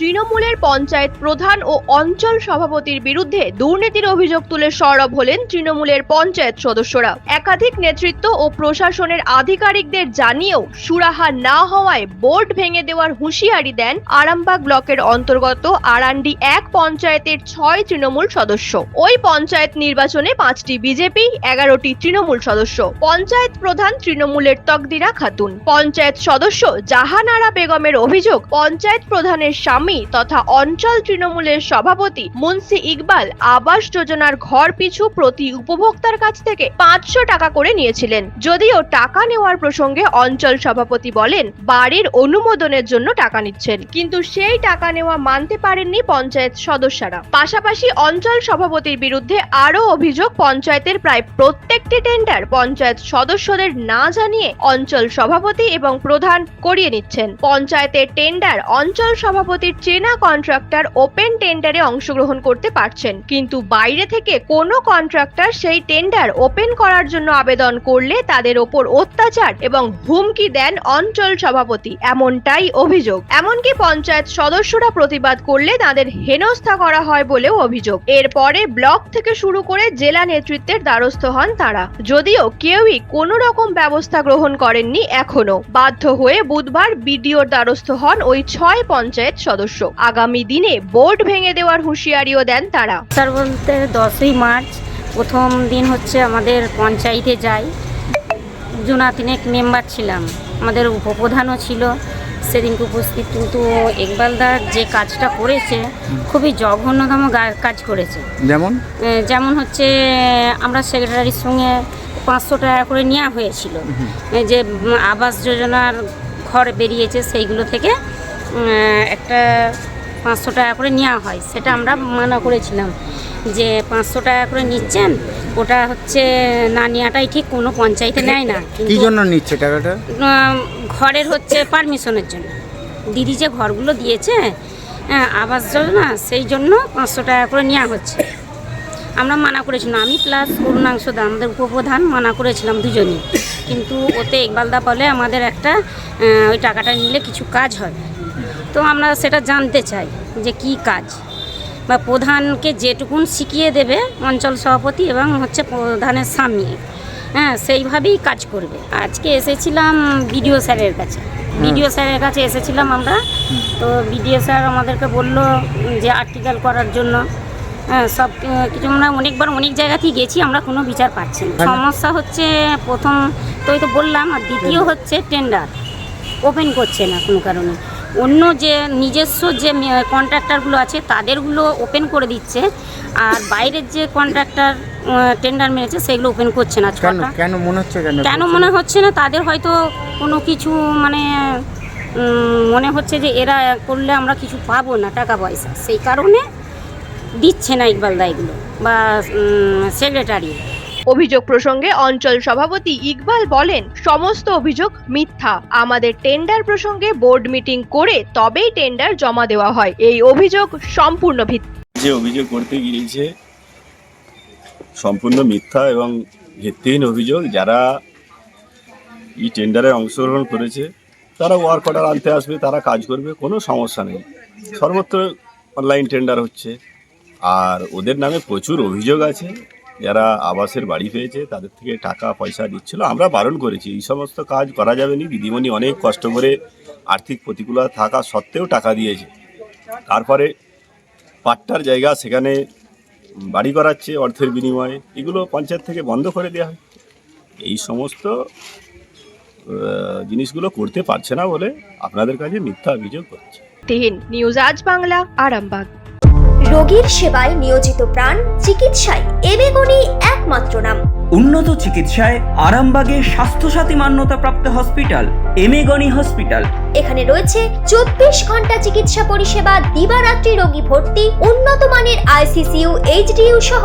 তৃণমূলের পঞ্চায়েত প্রধান ও অঞ্চল সভাপতির বিরুদ্ধে দুর্নীতির অভিযোগ তুলে সরব হলেন তৃণমূলের পঞ্চায়েত সদস্যরা। একাধিক নেতৃত্ব ও প্রশাসনের আধিকারিকদের জানিয়েও সুরাহা না হওয়ায় বোর্ড ভেঙে দেওয়ার হুঁশিয়ারি দেন আরামবাগ ব্লকের অন্তর্গত আরান্ডি এক পঞ্চায়েতের ছয় তৃণমূল সদস্য। ওই পঞ্চায়েত নির্বাচনে পাঁচটি বিজেপি, এগারোটি তৃণমূল সদস্য। পঞ্চায়েত প্রধান তৃণমূলের তকদিরা খাতুন। পঞ্চায়েত সদস্য জাহানারা বেগমের অভিযোগ পঞ্চায়েত প্রধানের স্বামী তথা অঞ্চল তৃণমূলের সভাপতি মুন্সি ইকবাল আবাস যোজনার ঘর পিছু প্রতি উপভোক্তার কাছ থেকে পাঁচশো টাকা করে নিয়েছিলেন। যদিও টাকা নেওয়ার প্রসঙ্গে অঞ্চল সভাপতি বলেন, বাড়ির অনুমোদনের জন্য টাকা নিচ্ছেন। কিন্তু সেই টাকা নেওয়া মানতে পারেননি পঞ্চায়েত সদস্যরা। পাশাপাশি অঞ্চল সভাপতির বিরুদ্ধে আরও অভিযোগ, পঞ্চায়েতের প্রায় প্রত্যেকটি টেন্ডার পঞ্চায়েত সদস্যদের না জানিয়ে অঞ্চল সভাপতি এবং প্রধান করিয়ে নিচ্ছেন। পঞ্চায়েতের টেন্ডার অঞ্চল সভাপতির চেনা কন্ট্রাক্টর ওপেন টেন্ডারে অংশগ্রহণ করতে পারছেন। কিন্তু বাইরে থেকে কোনো কন্ট্রাক্টর সেই টেন্ডার ওপেন করার জন্য আবেদন করলে তাদের ওপর অত্যাচার এবং হুমকি দেন অঞ্চল সভাপতি। এমনটাই অভিযোগ। এমনকি পঞ্চায়েত সদস্যরা প্রতিবাদ করলে তাদের হেনস্থা করা হয় বলেও অভিযোগ। এরপরে ব্লক থেকে শুরু করে জেলা নেতৃত্বের দ্বারস্থ হন তারা। যদিও কেউই কোনো রকম ব্যবস্থা গ্রহণ করেননি এখনও। বাধ্য হয়ে বুধবার বিডিওর দ্বারস্থ হন ওই ছয় পঞ্চায়েত সদস্য। আগামী দিনে বোর্ড ভেঙে দেওয়ার হুঁশিয়ারিও দেন তারা। স্যার বলতে দশই মার্চ প্রথম দিন হচ্ছে আমাদের পঞ্চায়েতে যাই। জোনা তিনেক মেম্বার ছিলাম। আমাদের উপপ্রধানও ছিল। সেদিনকে উপস্থিত কিন্তু ইকবালদার যে কাজটা করেছে খুবই জঘন্যতম কাজ করেছে। যেমন? যেমন হচ্ছে আমরা সেক্রেটারির সঙ্গে পাঁচশো টাকা করে নেওয়া হয়েছিল। যে আবাস যোজনার ঘর বেরিয়েছে সেইগুলো থেকে একটা পাঁচশো টাকা করে নেওয়া হয়। সেটা আমরা মানা করেছিলাম যে পাঁচশো টাকা করে নিচ্ছেন ওটা হচ্ছে না নেওয়াটাই ঠিক কোনো পঞ্চায়েতে নেয় না। কি জন্য নিচ্ছে টাকাটা? ঘরের হচ্ছে পারমিশনের জন্য। দিদি যে ঘরগুলো দিয়েছে হ্যাঁ, আবাস যোজনা সেই জন্য পাঁচশো টাকা করে নেওয়া হচ্ছে। আমরা মানা করেছিলাম। আমি প্লাস করুণাংশ দা আমাদের উপপ্রধান মানা করেছিলাম দুজনই। কিন্তু ওতে ইকবালদা বলে আমাদের একটা ওই টাকাটা নিলে কিছু কাজ হবে তো আমরা সেটা জানতে চাই যে কি কাজ। বা প্রধানকে যেটুকুন শিখিয়ে দেবে অঞ্চল সভাপতি এবং হচ্ছে প্রধানের স্বামী হ্যাঁ সেইভাবেই কাজ করবে। আজকে এসেছিলাম বিডিও স্যারের কাছে। বিডিও স্যারের কাছে এসেছিলাম আমরা। তো বিডিও স্যার আমাদেরকে বলল যে আর্টিকেল করার জন্য হ্যাঁ সব কিছু আমরা অনেকবার অনেক জায়গাতেই গেছি আমরা কোনো বিচার পাচ্ছি না। সমস্যা হচ্ছে প্রথম তো ওই তো বললাম আর দ্বিতীয় হচ্ছে টেন্ডার ওপেন করছে না কোনো কারণে। অন্য যে নিজস্ব যে কন্ট্রাক্টারগুলো আছে তাদেরগুলো ওপেন করে দিচ্ছে। আর বাইরের যে কন্ট্রাক্টার টেন্ডার মেরেছে সেগুলো ওপেন করছে না কেন কেন মনে হচ্ছে কেন কেন মনে হচ্ছে না? তাদের হয়তো কোনো কিছু মানে মনে হচ্ছে যে এরা করলে আমরা কিছু পাবো না টাকা পয়সা। সেই কারণে দিচ্ছে না ইকবালদা এগুলো বা সেক্রেটারি অভিযোগ প্রসঙ্গে অঞ্চল সভাপতি ইকবাল বলেন, সমস্ত অভিযোগ মিথ্যা। আমাদের টেন্ডার প্রসঙ্গে বোর্ড মিটিং করে তবেই টেন্ডার জমা দেওয়া হয়। এই অভিযোগ সম্পূর্ণ ভিত্তি যে অভিযোগ করতে গিয়েছে, সম্পূর্ণ মিথ্যা এবং ভিত্তিহীন অভিযোগ, যারা এই টেন্ডারে অংশগ্রহণ করেছে, তারা ওয়ার্ক অর্ডার আনতে আসবে, তারা কাজ করবে, কোনো সমস্যা নেই। সর্বত্র অনলাইন টেন্ডার হচ্ছে। আর ওদের নামে প্রচুর অভিযোগ আছে। যারা আবাসের বাড়ি পেয়েছে, তাদের থেকে টাকা, পয়সা দিচ্ছিল। আমরা বারণ করেছি, এই সমস্ত কাজ করা যাবে না। দিদিমণি অনেক কষ্ট করে আর্থিক প্রতিকূলতা থাকা সত্ত্বেও টাকা দিয়েছে। তারপরে পাট্টার জায়গা সেখানে বাড়ি করাচ্ছে অর্থের বিনিময়ে। এগুলো পঞ্চায়েত থেকে বন্ধ করে দেওয়া হয়। এই সমস্ত জিনিসগুলো করতে পারছে না বলে আপনাদের কাছে মিথ্যা অভিযোগ করছে। তিহিন নিউজ আজ বাংলা, আরামবাগ। রোগীর সেবায় নিয়োজিত প্রাণ চিকিৎসায় এবেগুনি একমাত্র নাম। উন্নত চিকিৎসায় আরামবাগে স্বাস্থ্যসাথী মান্যতাপ্রাপ্ত হসপিটাল এমেগনি হসপিটাল। এখানে রয়েছে চব্বিশ ঘণ্টা চিকিৎসা পরিষেবা দিবারাত্রি রোগী ভর্তি উন্নত মানের আইসিসিউ এইচডিইউ সহ